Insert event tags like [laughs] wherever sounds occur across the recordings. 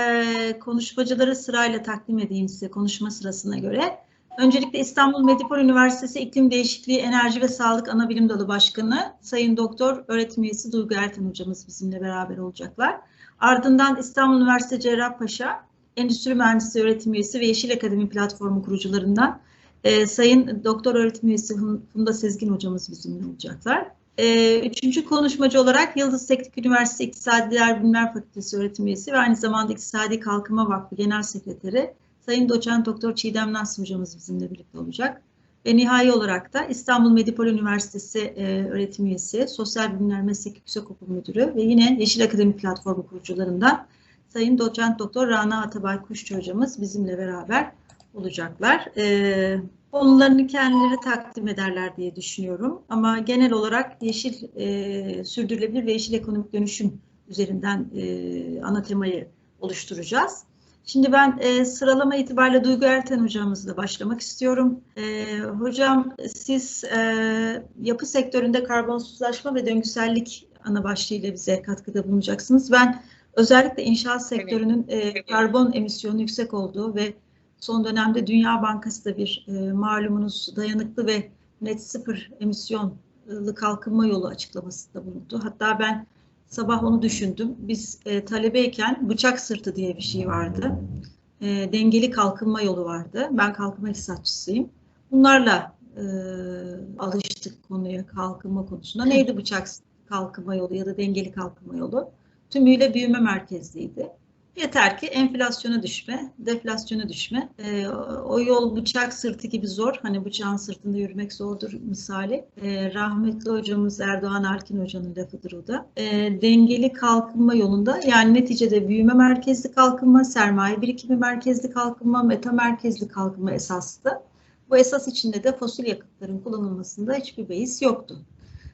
e, konuşmacıları sırayla takdim edeyim size konuşma sırasına göre. Öncelikle İstanbul Medipol Üniversitesi İklim Değişikliği Enerji ve Sağlık Anabilim Dalı Başkanı Sayın Doktor Öğretim Üyesi Duygu Erten hocamız bizimle beraber olacaklar. Ardından İstanbul Üniversitesi Cerrahpaşa Endüstri Mühendisliği Öğretim Üyesi ve Yeşil Akademi Platformu kurucularından e, Sayın Doktor Öğretim Üyesi Funda Sezgin hocamız bizimle olacaklar. E, üçüncü konuşmacı olarak Yıldız Teknik Üniversitesi İktisadi Bilimler Fakültesi öğretim üyesi ve aynı zamanda İktisadi Kalkınma Vakfı Genel Sekreteri Sayın Doçent Doktor Çiğdem Nasr hocamız bizimle birlikte olacak. Ve nihai olarak da İstanbul Medipol Üniversitesi e, öğretim üyesi, Sosyal Bilimler Meslek Yüksekokulu Müdürü ve yine Yeşil Akademi Platformu kurucularından Sayın Doçent Doktor Rana Atabay Kuşçu hocamız bizimle beraber olacaklar. E, konularını kendileri takdim ederler diye düşünüyorum. Ama genel olarak yeşil e, sürdürülebilir ve yeşil ekonomik dönüşüm üzerinden e, ana temayı oluşturacağız. Şimdi ben e, sıralama itibariyle Duygu Erten hocamızla başlamak istiyorum. E, hocam siz e, yapı sektöründe karbonsuzlaşma ve döngüsellik ana başlığıyla bize katkıda bulunacaksınız. Ben özellikle inşaat sektörünün e, karbon emisyonu yüksek olduğu ve son dönemde Dünya Bankası da bir e, malumunuz dayanıklı ve net sıfır emisyonlu kalkınma yolu açıklamasında bulundu. Hatta ben sabah onu düşündüm. Biz e, talebeyken bıçak sırtı diye bir şey vardı. E, dengeli kalkınma yolu vardı. Ben kalkınma iktisatçısıyım. Bunlarla e, alıştık konuya kalkınma konusunda. Neydi bıçak kalkınma yolu ya da dengeli kalkınma yolu? Tümüyle büyüme merkezliydi. Yeter ki enflasyona düşme, deflasyona düşme. E, o yol bıçak sırtı gibi zor. Hani bıçağın sırtında yürümek zordur misali. E, rahmetli hocamız Erdoğan Alkin hocanın lafıdır o da. E, dengeli kalkınma yolunda yani neticede büyüme merkezli kalkınma, sermaye birikimi merkezli kalkınma, meta merkezli kalkınma esastı. Bu esas içinde de fosil yakıtların kullanılmasında hiçbir beis yoktu.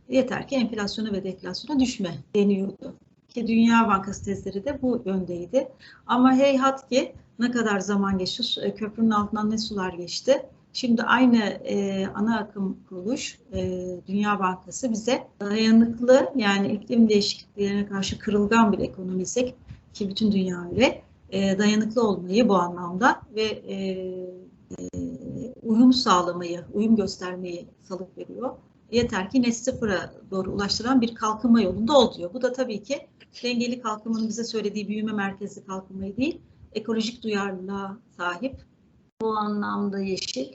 Yeter ki enflasyona ve deflasyona düşme deniyordu ki Dünya Bankası tezleri de bu yöndeydi. Ama heyhat ki ne kadar zaman geçti, e, köprünün altından ne sular geçti. Şimdi aynı e, ana akım kuruluş e, Dünya Bankası bize dayanıklı yani iklim değişikliklerine karşı kırılgan bir ekonomiysek ki bütün dünya öyle e, dayanıklı olmayı bu anlamda ve e, e, uyum sağlamayı, uyum göstermeyi salık veriyor. Yeter ki net sıfıra doğru ulaştıran bir kalkınma yolunda ol diyor. Bu da tabii ki dengeli kalkınmanın bize söylediği büyüme merkezli kalkınmayı değil, ekolojik duyarlılığa sahip, bu anlamda yeşil,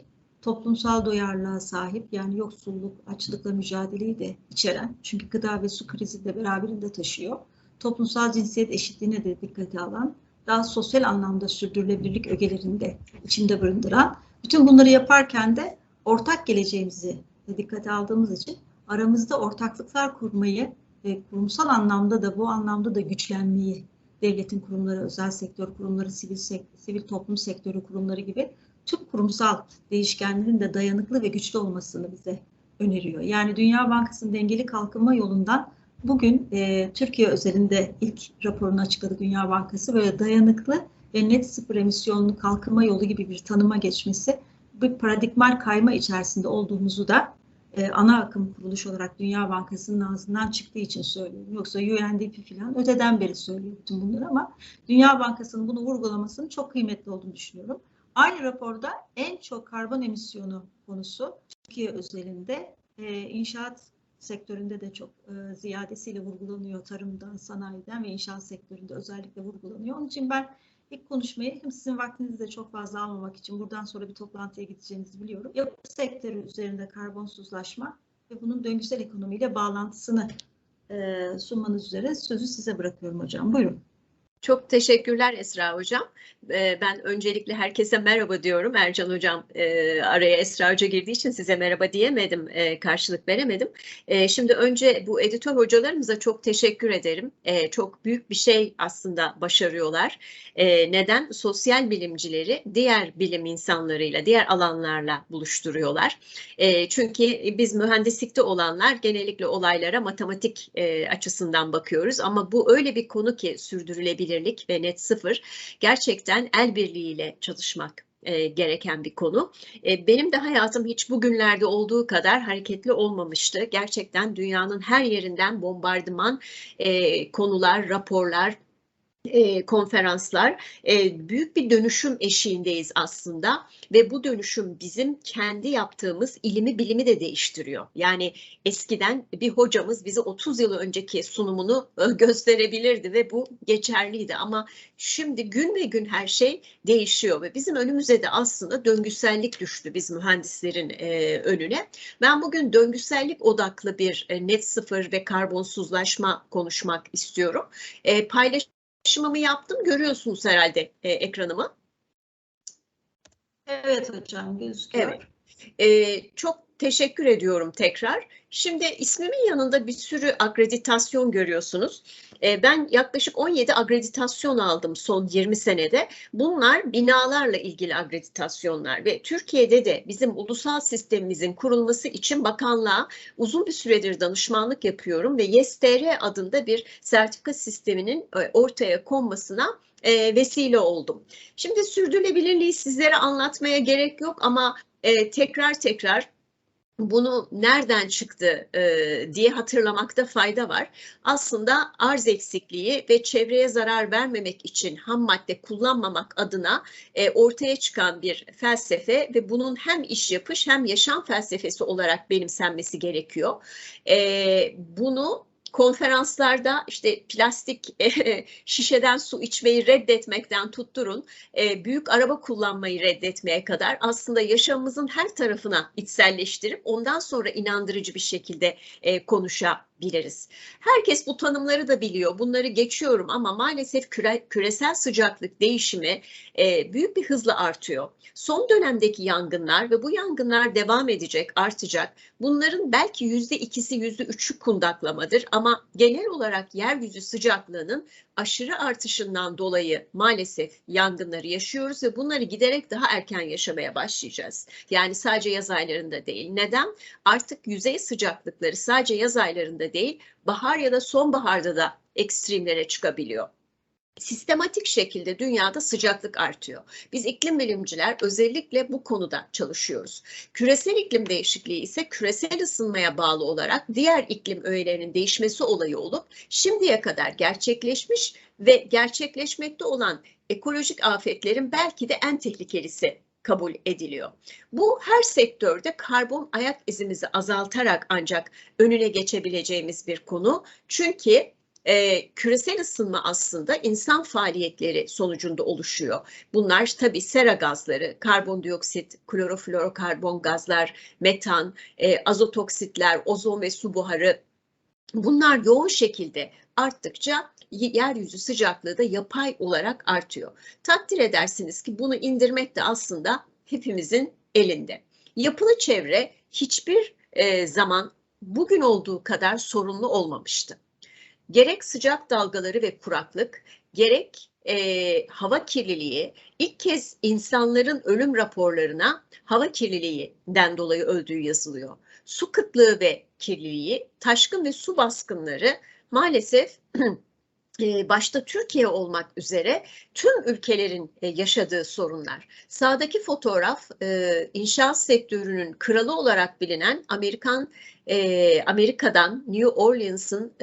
toplumsal duyarlılığa sahip yani yoksulluk, açlıkla mücadeleyi de içeren çünkü gıda ve su krizi de beraberinde taşıyor. Toplumsal cinsiyet eşitliğine de dikkate alan, daha sosyal anlamda sürdürülebilirlik ögelerinde içinde barındıran, bütün bunları yaparken de ortak geleceğimizi dikkate aldığımız için aramızda ortaklıklar kurmayı ve kurumsal anlamda da bu anlamda da güçlenmeyi devletin kurumları, özel sektör kurumları, sivil, sivil toplum sektörü kurumları gibi tüm kurumsal değişkenlerin de dayanıklı ve güçlü olmasını bize öneriyor. Yani Dünya Bankası'nın dengeli kalkınma yolundan bugün e, Türkiye özelinde ilk raporunu açıkladı Dünya Bankası böyle dayanıklı ve net sıfır emisyonlu kalkınma yolu gibi bir tanıma geçmesi bir paradigmal kayma içerisinde olduğumuzu da e, ana akım kuruluş olarak Dünya Bankası'nın ağzından çıktığı için söylüyorum. Yoksa UNDP falan öteden beri söylüyor bütün bunları ama Dünya Bankası'nın bunu vurgulamasının çok kıymetli olduğunu düşünüyorum. Aynı raporda en çok karbon emisyonu konusu Türkiye özelinde e, inşaat sektöründe de çok e, ziyadesiyle vurgulanıyor. Tarımdan, sanayiden ve inşaat sektöründe özellikle vurgulanıyor. Onun için ben ilk konuşmayı hem sizin vaktinizi de çok fazla almamak için buradan sonra bir toplantıya gideceğinizi biliyorum. Yapı sektörü üzerinde karbonsuzlaşma ve bunun döngüsel ekonomiyle bağlantısını e, sunmanız üzere sözü size bırakıyorum hocam. Buyurun. Çok teşekkürler Esra Hocam. Ben öncelikle herkese merhaba diyorum. Ercan Hocam araya Esra Hoca girdiği için size merhaba diyemedim, karşılık veremedim. Şimdi önce bu editör hocalarımıza çok teşekkür ederim. Çok büyük bir şey aslında başarıyorlar. Neden? Sosyal bilimcileri diğer bilim insanlarıyla, diğer alanlarla buluşturuyorlar. Çünkü biz mühendislikte olanlar genellikle olaylara matematik açısından bakıyoruz. Ama bu öyle bir konu ki sürdürülebilir sürdürülebilirlik ve net sıfır gerçekten el birliğiyle çalışmak e, gereken bir konu. E, benim de hayatım hiç bugünlerde olduğu kadar hareketli olmamıştı. Gerçekten dünyanın her yerinden bombardıman e, konular, raporlar, e, konferanslar e, büyük bir dönüşüm eşiğindeyiz aslında ve bu dönüşüm bizim kendi yaptığımız ilimi bilimi de değiştiriyor. Yani eskiden bir hocamız bize 30 yıl önceki sunumunu e, gösterebilirdi ve bu geçerliydi ama şimdi gün ve gün her şey değişiyor ve bizim önümüze de aslında döngüsellik düştü biz mühendislerin e, önüne. Ben bugün döngüsellik odaklı bir e, net sıfır ve karbonsuzlaşma konuşmak istiyorum. E, paylaş paylaşımımı yaptım. Görüyorsunuz herhalde e, ekranımı. Evet hocam gözüküyor. Evet. E, çok teşekkür ediyorum tekrar. Şimdi ismimin yanında bir sürü akreditasyon görüyorsunuz. E, ben yaklaşık 17 akreditasyon aldım son 20 senede. Bunlar binalarla ilgili akreditasyonlar ve Türkiye'de de bizim ulusal sistemimizin kurulması için bakanlığa uzun bir süredir danışmanlık yapıyorum ve YesTR adında bir sertifika sisteminin e, ortaya konmasına e, vesile oldum. Şimdi sürdürülebilirliği sizlere anlatmaya gerek yok ama e, tekrar tekrar bunu nereden çıktı e, diye hatırlamakta fayda var. Aslında arz eksikliği ve çevreye zarar vermemek için ham madde kullanmamak adına e, ortaya çıkan bir felsefe ve bunun hem iş yapış hem yaşam felsefesi olarak benimsenmesi gerekiyor. E, bunu konferanslarda işte plastik e, şişeden su içmeyi reddetmekten tutturun, e, büyük araba kullanmayı reddetmeye kadar aslında yaşamımızın her tarafına içselleştirip ondan sonra inandırıcı bir şekilde e, konuşabiliriz biliriz. Herkes bu tanımları da biliyor. Bunları geçiyorum ama maalesef küre, küresel sıcaklık değişimi e, büyük bir hızla artıyor. Son dönemdeki yangınlar ve bu yangınlar devam edecek, artacak. Bunların belki yüzde ikisi, yüzde üçü kundaklamadır ama genel olarak yeryüzü sıcaklığının aşırı artışından dolayı maalesef yangınları yaşıyoruz ve bunları giderek daha erken yaşamaya başlayacağız. Yani sadece yaz aylarında değil. Neden? Artık yüzey sıcaklıkları sadece yaz aylarında değil, bahar ya da sonbaharda da ekstremlere çıkabiliyor sistematik şekilde dünyada sıcaklık artıyor. Biz iklim bilimciler özellikle bu konuda çalışıyoruz. Küresel iklim değişikliği ise küresel ısınmaya bağlı olarak diğer iklim öğelerinin değişmesi olayı olup şimdiye kadar gerçekleşmiş ve gerçekleşmekte olan ekolojik afetlerin belki de en tehlikelisi kabul ediliyor. Bu her sektörde karbon ayak izimizi azaltarak ancak önüne geçebileceğimiz bir konu. Çünkü e, küresel ısınma aslında insan faaliyetleri sonucunda oluşuyor. Bunlar tabii sera gazları, karbondioksit, kloroflorokarbon gazlar, metan, e, azotoksitler, ozon ve su buharı bunlar yoğun şekilde arttıkça yeryüzü sıcaklığı da yapay olarak artıyor. Takdir edersiniz ki bunu indirmek de aslında hepimizin elinde. Yapılı çevre hiçbir e, zaman bugün olduğu kadar sorunlu olmamıştı gerek sıcak dalgaları ve kuraklık, gerek e, hava kirliliği ilk kez insanların ölüm raporlarına hava kirliliğinden dolayı öldüğü yazılıyor. Su kıtlığı ve kirliliği, taşkın ve su baskınları maalesef [clears throat] başta Türkiye olmak üzere tüm ülkelerin yaşadığı sorunlar. Sağdaki fotoğraf inşaat sektörünün kralı olarak bilinen Amerikan Amerika'dan New Orleans'ın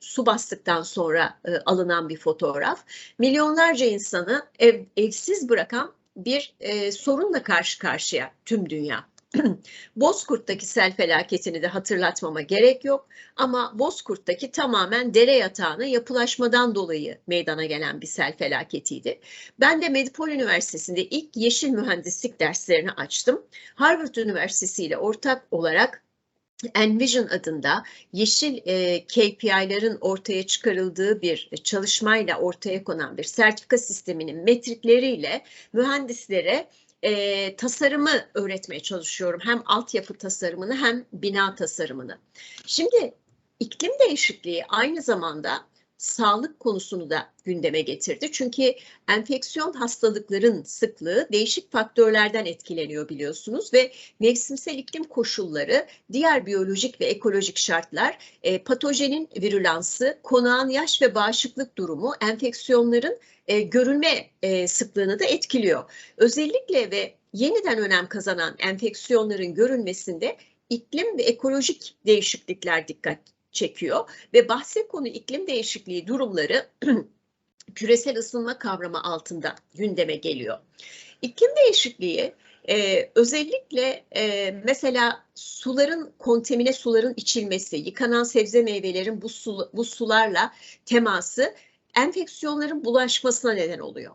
su bastıktan sonra alınan bir fotoğraf. Milyonlarca insanı ev, evsiz bırakan bir sorunla karşı karşıya tüm dünya. [clears throat] Bozkurt'taki sel felaketini de hatırlatmama gerek yok ama Bozkurt'taki tamamen dere yatağına yapılaşmadan dolayı meydana gelen bir sel felaketiydi. Ben de Medipol Üniversitesi'nde ilk yeşil mühendislik derslerini açtım. Harvard Üniversitesi ile ortak olarak Envision adında yeşil e, KPI'lerin ortaya çıkarıldığı bir çalışmayla ortaya konan bir sertifika sisteminin metrikleriyle mühendislere e, tasarımı öğretmeye çalışıyorum. Hem altyapı tasarımını hem bina tasarımını. Şimdi iklim değişikliği aynı zamanda sağlık konusunu da gündeme getirdi. Çünkü enfeksiyon hastalıkların sıklığı değişik faktörlerden etkileniyor biliyorsunuz ve mevsimsel iklim koşulları, diğer biyolojik ve ekolojik şartlar, e, patojenin virülansı, konağın yaş ve bağışıklık durumu, enfeksiyonların e, görülme e, sıklığını da etkiliyor. Özellikle ve yeniden önem kazanan enfeksiyonların görülmesinde iklim ve ekolojik değişiklikler dikkat çekiyor ve bahse konu iklim değişikliği durumları [clears throat] küresel ısınma kavramı altında gündeme geliyor. İklim değişikliği e, özellikle e, mesela suların kontemine suların içilmesi, yıkanan sebze meyvelerin bu, su, bu sularla teması enfeksiyonların bulaşmasına neden oluyor.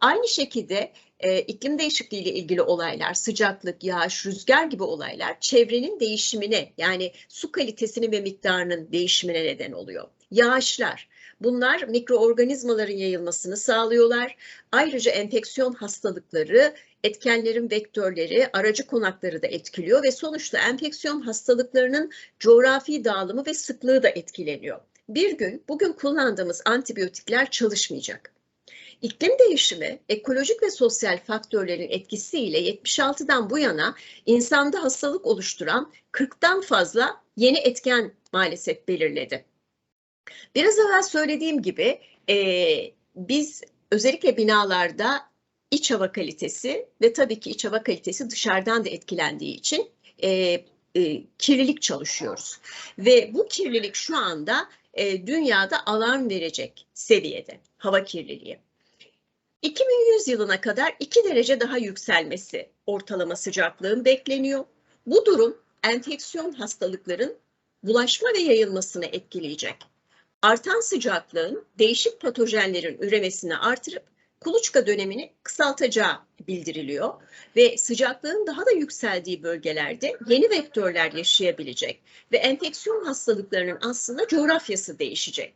Aynı şekilde e, iklim değişikliği ile ilgili olaylar, sıcaklık, yağış, rüzgar gibi olaylar çevrenin değişimine yani su kalitesinin ve miktarının değişimine neden oluyor. Yağışlar, bunlar mikroorganizmaların yayılmasını sağlıyorlar. Ayrıca enfeksiyon hastalıkları, etkenlerin vektörleri, aracı konakları da etkiliyor ve sonuçta enfeksiyon hastalıklarının coğrafi dağılımı ve sıklığı da etkileniyor. Bir gün bugün kullandığımız antibiyotikler çalışmayacak. İklim değişimi, ekolojik ve sosyal faktörlerin etkisiyle 76'dan bu yana insanda hastalık oluşturan 40'tan fazla yeni etken maalesef belirledi. Biraz evvel söylediğim gibi e, biz özellikle binalarda iç hava kalitesi ve tabii ki iç hava kalitesi dışarıdan da etkilendiği için e, e, kirlilik çalışıyoruz. Ve bu kirlilik şu anda e, dünyada alarm verecek seviyede hava kirliliği. 2100 yılına kadar 2 derece daha yükselmesi ortalama sıcaklığın bekleniyor. Bu durum enfeksiyon hastalıkların bulaşma ve yayılmasını etkileyecek. Artan sıcaklığın değişik patojenlerin üremesini artırıp kuluçka dönemini kısaltacağı bildiriliyor ve sıcaklığın daha da yükseldiği bölgelerde yeni vektörler yaşayabilecek ve enfeksiyon hastalıklarının aslında coğrafyası değişecek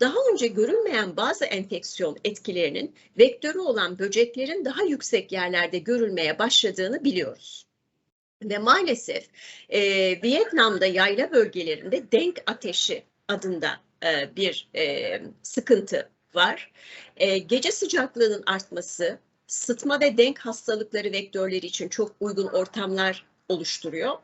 daha önce görülmeyen bazı enfeksiyon etkilerinin vektörü olan böceklerin daha yüksek yerlerde görülmeye başladığını biliyoruz. Ve maalesef e, Vietnam'da yayla bölgelerinde denk ateşi adında e, bir e, sıkıntı var. E, gece sıcaklığının artması, sıtma ve denk hastalıkları vektörleri için çok uygun ortamlar oluşturuyor.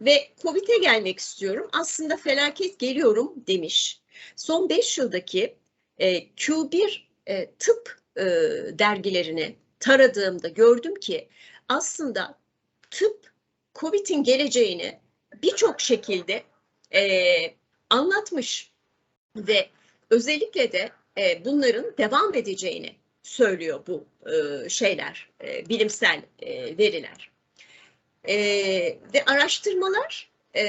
Ve COVID'e gelmek istiyorum. Aslında felaket geliyorum demiş Son 5 yıldaki e, Q1 e, tıp e, dergilerini taradığımda gördüm ki aslında tıp COVID'in geleceğini birçok şekilde e, anlatmış ve özellikle de e, bunların devam edeceğini söylüyor bu e, şeyler, e, bilimsel e, veriler. E, ve araştırmalar e,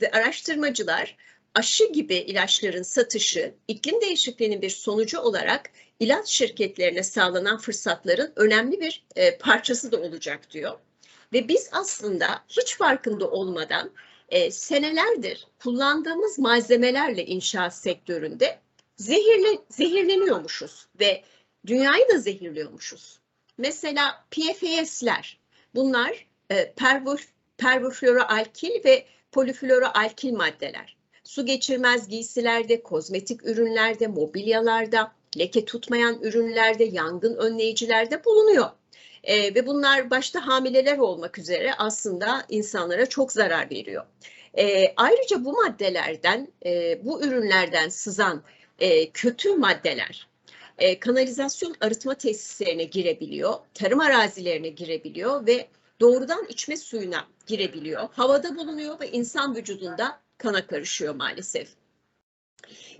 ve araştırmacılar aşı gibi ilaçların satışı iklim değişikliğinin bir sonucu olarak ilaç şirketlerine sağlanan fırsatların önemli bir e, parçası da olacak diyor. Ve biz aslında hiç farkında olmadan e, senelerdir kullandığımız malzemelerle inşaat sektöründe zehirle, zehirleniyormuşuz ve dünyayı da zehirliyormuşuz. Mesela PFAS'ler bunlar e, pervofluoroalkil ve polifluoroalkil maddeler su geçirmez giysilerde, kozmetik ürünlerde, mobilyalarda, leke tutmayan ürünlerde, yangın önleyicilerde bulunuyor. E, ve bunlar başta hamileler olmak üzere aslında insanlara çok zarar veriyor. E, ayrıca bu maddelerden, e, bu ürünlerden sızan e, kötü maddeler e, kanalizasyon arıtma tesislerine girebiliyor, tarım arazilerine girebiliyor ve doğrudan içme suyuna girebiliyor. Havada bulunuyor ve insan vücudunda kana karışıyor maalesef.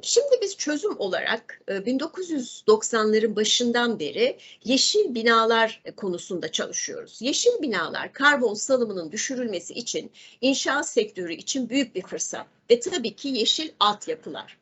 Şimdi biz çözüm olarak 1990'ların e, başından beri yeşil binalar konusunda çalışıyoruz. Yeşil binalar karbon salımının düşürülmesi için inşaat sektörü için büyük bir fırsat ve tabii ki yeşil altyapılar.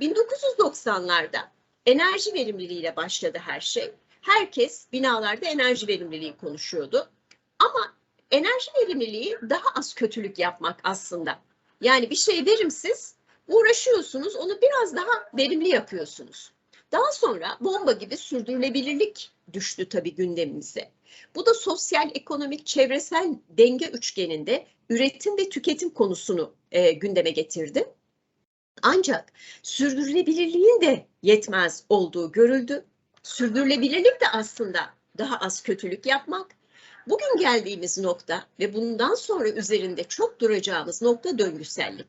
1990'larda enerji verimliliğiyle başladı her şey. Herkes binalarda enerji verimliliği konuşuyordu. Ama enerji verimliliği daha az kötülük yapmak aslında. Yani bir şey verimsiz uğraşıyorsunuz onu biraz daha verimli yapıyorsunuz. Daha sonra bomba gibi sürdürülebilirlik düştü tabii gündemimize. Bu da sosyal, ekonomik, çevresel denge üçgeninde üretim ve tüketim konusunu e, gündeme getirdi. Ancak sürdürülebilirliğin de yetmez olduğu görüldü. Sürdürülebilirlik de aslında daha az kötülük yapmak, Bugün geldiğimiz nokta ve bundan sonra üzerinde çok duracağımız nokta döngüsellik.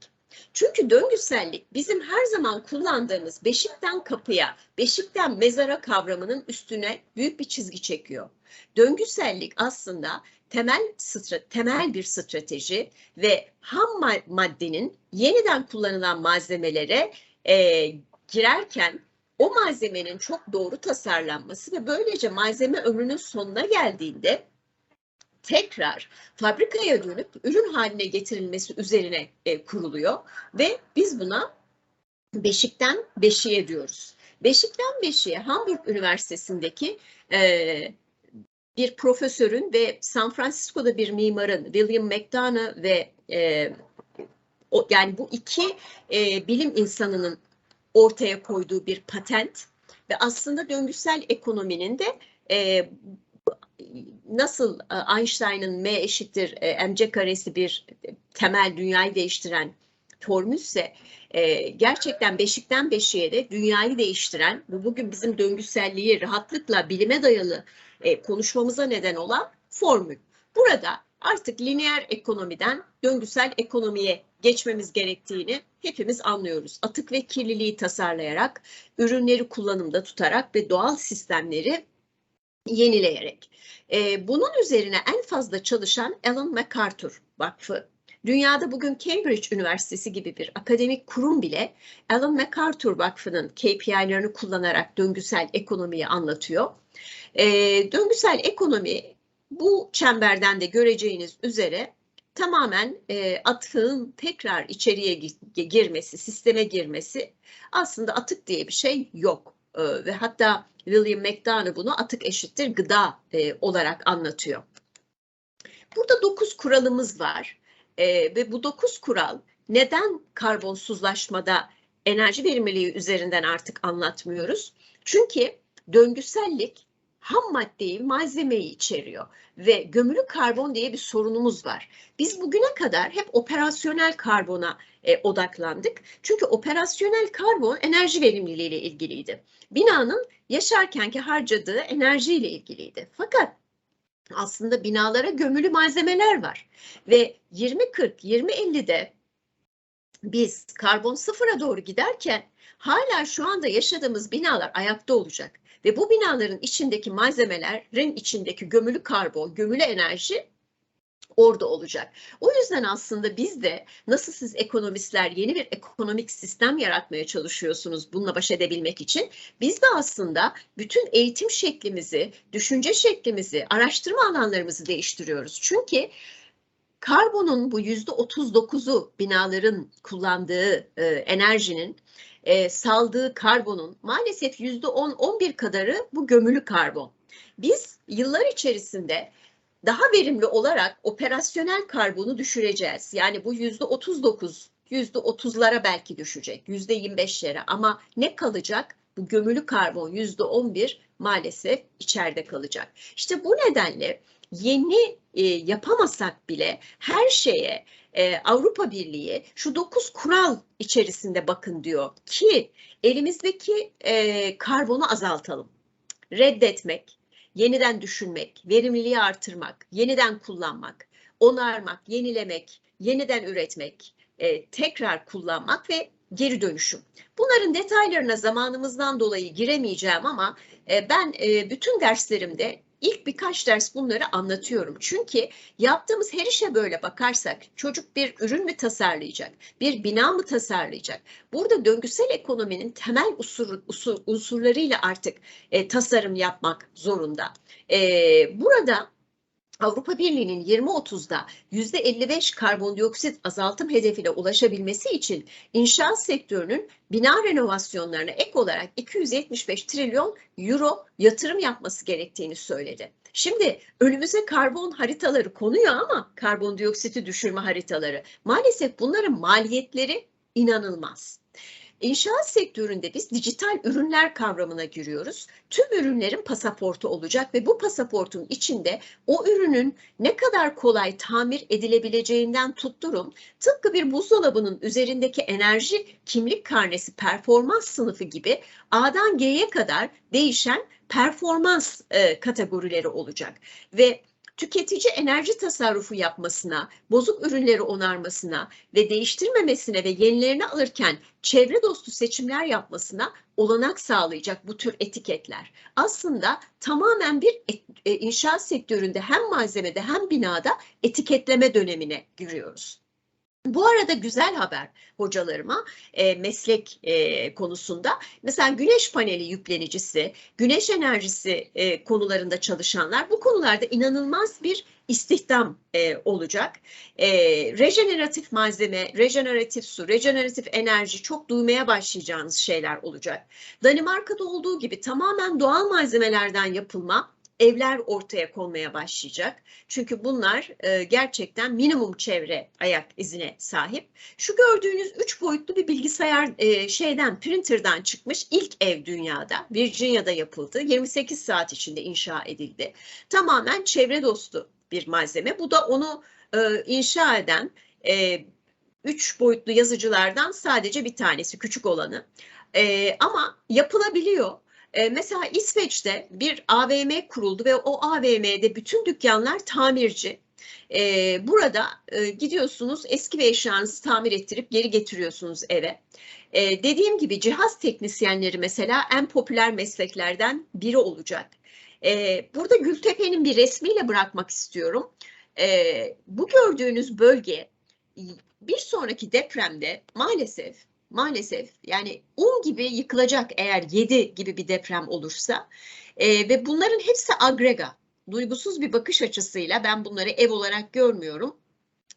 Çünkü döngüsellik bizim her zaman kullandığımız beşikten kapıya, beşikten mezara kavramının üstüne büyük bir çizgi çekiyor. Döngüsellik aslında temel temel bir strateji ve ham maddenin yeniden kullanılan malzemelere e, girerken o malzemenin çok doğru tasarlanması ve böylece malzeme ömrünün sonuna geldiğinde tekrar fabrikaya dönüp ürün haline getirilmesi üzerine e, kuruluyor ve biz buna beşikten beşiğe diyoruz. Beşikten beşiğe Hamburg Üniversitesi'ndeki e, bir profesörün ve San Francisco'da bir mimarın William McDonough ve e, o, yani bu iki e, bilim insanının ortaya koyduğu bir patent ve aslında döngüsel ekonominin de e, nasıl e, Einstein'ın M eşittir e, mc karesi bir temel dünyayı değiştiren formülse e, gerçekten beşikten beşiğe de dünyayı değiştiren bu bugün bizim döngüselliği rahatlıkla bilime dayalı e, konuşmamıza neden olan formül. Burada artık lineer ekonomiden döngüsel ekonomiye geçmemiz gerektiğini hepimiz anlıyoruz. Atık ve kirliliği tasarlayarak, ürünleri kullanımda tutarak ve doğal sistemleri yenileyerek. E, bunun üzerine en fazla çalışan Alan MacArthur Vakfı. Dünyada bugün Cambridge Üniversitesi gibi bir akademik kurum bile Alan MacArthur Vakfı'nın KPI'lerini kullanarak döngüsel ekonomiyi anlatıyor. E, döngüsel ekonomi bu çemberden de göreceğiniz üzere tamamen e, atığın tekrar içeriye girmesi, sisteme girmesi aslında atık diye bir şey yok. E, ve hatta William McDonough bunu atık eşittir gıda e, olarak anlatıyor. Burada dokuz kuralımız var e, ve bu dokuz kural neden karbonsuzlaşmada enerji verimliliği üzerinden artık anlatmıyoruz? Çünkü döngüsellik ham maddeyi, malzemeyi içeriyor ve gömülü karbon diye bir sorunumuz var. Biz bugüne kadar hep operasyonel karbona e, odaklandık. Çünkü operasyonel karbon enerji verimliliği ile ilgiliydi. Binanın yaşarkenki harcadığı enerji ile ilgiliydi. Fakat aslında binalara gömülü malzemeler var ve 2040, 2050'de biz karbon sıfıra doğru giderken hala şu anda yaşadığımız binalar ayakta olacak. Ve bu binaların içindeki malzemelerin içindeki gömülü karbon, gömülü enerji orada olacak. O yüzden aslında biz de nasıl siz ekonomistler yeni bir ekonomik sistem yaratmaya çalışıyorsunuz bununla baş edebilmek için biz de aslında bütün eğitim şeklimizi, düşünce şeklimizi, araştırma alanlarımızı değiştiriyoruz. Çünkü karbonun bu yüzde 39'u binaların kullandığı e, enerjinin e, saldığı karbonun maalesef yüzde 10-11 kadarı bu gömülü karbon. Biz yıllar içerisinde daha verimli olarak operasyonel karbonu düşüreceğiz. Yani bu yüzde 39, yüzde 30'lara belki düşecek, yüzde 25'lere ama ne kalacak? Bu gömülü karbon yüzde 11 maalesef içeride kalacak. İşte bu nedenle yeni e, yapamasak bile her şeye e, Avrupa Birliği şu dokuz kural içerisinde bakın diyor ki elimizdeki e, karbonu azaltalım. Reddetmek, yeniden düşünmek, verimliliği artırmak, yeniden kullanmak, onarmak, yenilemek, yeniden üretmek, e, tekrar kullanmak ve geri dönüşüm. Bunların detaylarına zamanımızdan dolayı giremeyeceğim ama e, ben e, bütün derslerimde İlk birkaç ders bunları anlatıyorum. Çünkü yaptığımız her işe böyle bakarsak çocuk bir ürün mü tasarlayacak, bir bina mı tasarlayacak? Burada döngüsel ekonominin temel usul, usul, unsurlarıyla artık e, tasarım yapmak zorunda. E, burada Avrupa Birliği'nin 2030'da %55 karbondioksit azaltım hedefine ulaşabilmesi için inşaat sektörünün bina renovasyonlarına ek olarak 275 trilyon euro yatırım yapması gerektiğini söyledi. Şimdi önümüze karbon haritaları konuyor ama karbondioksiti düşürme haritaları maalesef bunların maliyetleri inanılmaz. İnşaat sektöründe biz dijital ürünler kavramına giriyoruz. Tüm ürünlerin pasaportu olacak ve bu pasaportun içinde o ürünün ne kadar kolay tamir edilebileceğinden tutturun. Tıpkı bir buzdolabının üzerindeki enerji kimlik karnesi performans sınıfı gibi A'dan G'ye kadar değişen performans e, kategorileri olacak. Ve tüketici enerji tasarrufu yapmasına, bozuk ürünleri onarmasına ve değiştirmemesine ve yenilerini alırken çevre dostu seçimler yapmasına olanak sağlayacak bu tür etiketler. Aslında tamamen bir e, inşaat sektöründe hem malzemede hem binada etiketleme dönemine giriyoruz. Bu arada güzel haber hocalarıma e, meslek e, konusunda. Mesela güneş paneli yüklenicisi, güneş enerjisi e, konularında çalışanlar bu konularda inanılmaz bir istihdam e, olacak. E, rejeneratif malzeme, rejeneratif su, rejeneratif enerji çok duymaya başlayacağınız şeyler olacak. Danimarka'da olduğu gibi tamamen doğal malzemelerden yapılma evler ortaya konmaya başlayacak. Çünkü bunlar e, gerçekten minimum çevre ayak izine sahip. Şu gördüğünüz üç boyutlu bir bilgisayar e, şeyden, printer'dan çıkmış ilk ev dünyada. Virginia'da yapıldı. 28 saat içinde inşa edildi. Tamamen çevre dostu bir malzeme. Bu da onu e, inşa eden e, üç boyutlu yazıcılardan sadece bir tanesi, küçük olanı. E, ama yapılabiliyor. E, mesela İsveç'te bir AVM kuruldu ve o AVM'de bütün dükkanlar tamirci. E, burada e, gidiyorsunuz eski bir eşyanızı tamir ettirip geri getiriyorsunuz eve. E, dediğim gibi cihaz teknisyenleri mesela en popüler mesleklerden biri olacak. E, burada Gültepe'nin bir resmiyle bırakmak istiyorum. E, bu gördüğünüz bölge bir sonraki depremde maalesef maalesef yani un gibi yıkılacak eğer 7 gibi bir deprem olursa e, ve bunların hepsi agrega. Duygusuz bir bakış açısıyla ben bunları ev olarak görmüyorum.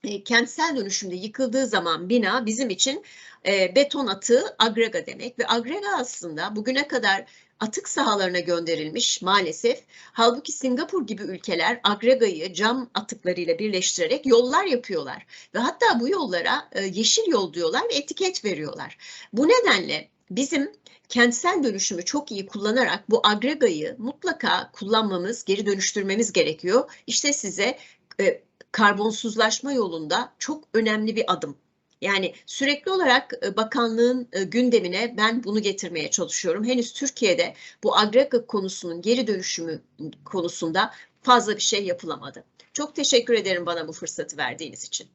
E, kentsel dönüşümde yıkıldığı zaman bina bizim için e, beton atığı agrega demek ve agrega aslında bugüne kadar atık sahalarına gönderilmiş maalesef. Halbuki Singapur gibi ülkeler agregayı cam atıklarıyla birleştirerek yollar yapıyorlar. Ve hatta bu yollara e, yeşil yol diyorlar ve etiket veriyorlar. Bu nedenle bizim kentsel dönüşümü çok iyi kullanarak bu agregayı mutlaka kullanmamız, geri dönüştürmemiz gerekiyor. İşte size e, karbonsuzlaşma yolunda çok önemli bir adım. Yani sürekli olarak e, bakanlığın e, gündemine ben bunu getirmeye çalışıyorum. Henüz Türkiye'de bu agrega konusunun geri dönüşümü konusunda fazla bir şey yapılamadı. Çok teşekkür ederim bana bu fırsatı verdiğiniz için.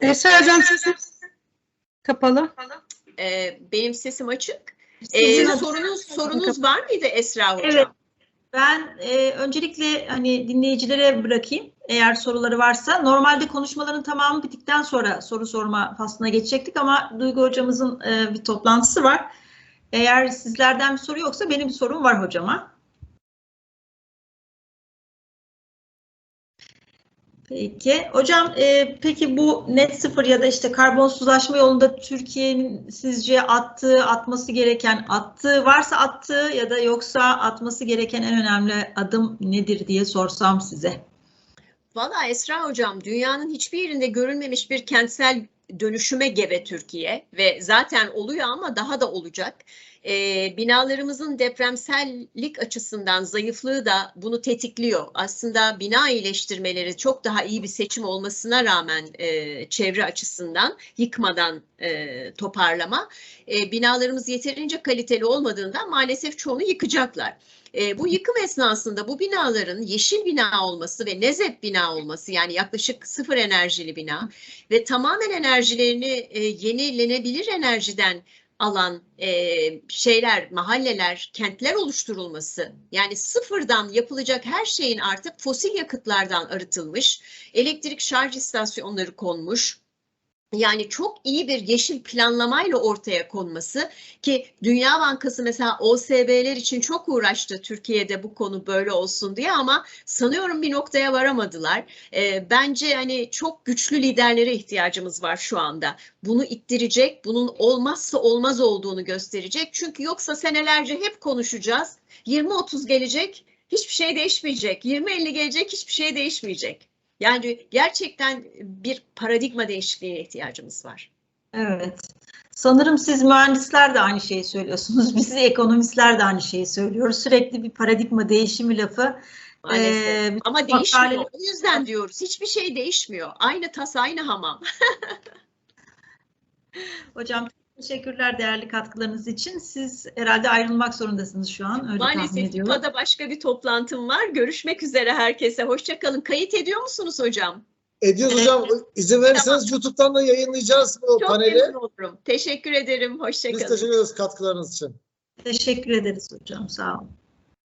Esra Hocam sesiniz kapalı. Ee, benim sesim açık. Sizin Ee, sorunuz sorunuz var mıydı Esra Hocam? Evet. Ben e, öncelikle hani dinleyicilere bırakayım eğer soruları varsa. Normalde konuşmaların tamamı bittikten sonra soru sorma faslına geçecektik ama Duygu hocamızın e, bir toplantısı var. Eğer sizlerden bir soru yoksa benim bir sorum var hocama. Peki. Hocam e, peki bu net sıfır ya da işte karbonsuzlaşma yolunda Türkiye'nin sizce attığı, atması gereken, attığı varsa attığı ya da yoksa atması gereken en önemli adım nedir diye sorsam size. Valla Esra Hocam dünyanın hiçbir yerinde görülmemiş bir kentsel dönüşüme gebe Türkiye ve zaten oluyor ama daha da olacak. Ee, binalarımızın depremsellik açısından zayıflığı da bunu tetikliyor. Aslında bina iyileştirmeleri çok daha iyi bir seçim olmasına rağmen e, çevre açısından yıkmadan e, toparlama. E, binalarımız yeterince kaliteli olmadığından maalesef çoğunu yıkacaklar. E, bu yıkım esnasında bu binaların yeşil bina olması ve nezep bina olması yani yaklaşık sıfır enerjili bina ve tamamen enerjilerini e, yenilenebilir enerjiden alan e, şeyler, mahalleler, kentler oluşturulması. Yani sıfırdan yapılacak her şeyin artık fosil yakıtlardan arıtılmış, elektrik şarj istasyonları konmuş, yani çok iyi bir yeşil planlamayla ortaya konması ki Dünya Bankası mesela OSB'ler için çok uğraştı Türkiye'de bu konu böyle olsun diye ama sanıyorum bir noktaya varamadılar. E, bence hani çok güçlü liderlere ihtiyacımız var şu anda. Bunu ittirecek, bunun olmazsa olmaz olduğunu gösterecek. Çünkü yoksa senelerce hep konuşacağız. 20-30 gelecek, hiçbir şey değişmeyecek. 20-50 gelecek, hiçbir şey değişmeyecek. Yani gerçekten bir paradigma değişikliğine ihtiyacımız var. Evet. Sanırım siz mühendisler de aynı şeyi söylüyorsunuz. Biz ekonomistler de aynı şeyi söylüyoruz. Sürekli bir paradigma değişimi lafı. Maalesef. Ee, Ama makale- değişmiyor. O yüzden diyoruz. Hiçbir şey değişmiyor. Aynı tas, aynı hamam. [laughs] Hocam teşekkürler değerli katkılarınız için. Siz herhalde ayrılmak zorundasınız şu an. Öyle tahmin Maalesef. FIPA'da başka bir toplantım var. Görüşmek üzere herkese. Hoşçakalın. Kayıt ediyor musunuz hocam? Ediyoruz Evet. hocam. İzin verirseniz YouTube'dan da yayınlayacağız bu Çok paneli. memnun olurum. Teşekkür ederim. Biz Hoşçakalın. teşekkür ederiz katkılarınız için. Teşekkür ederiz hocam. Sağ olun.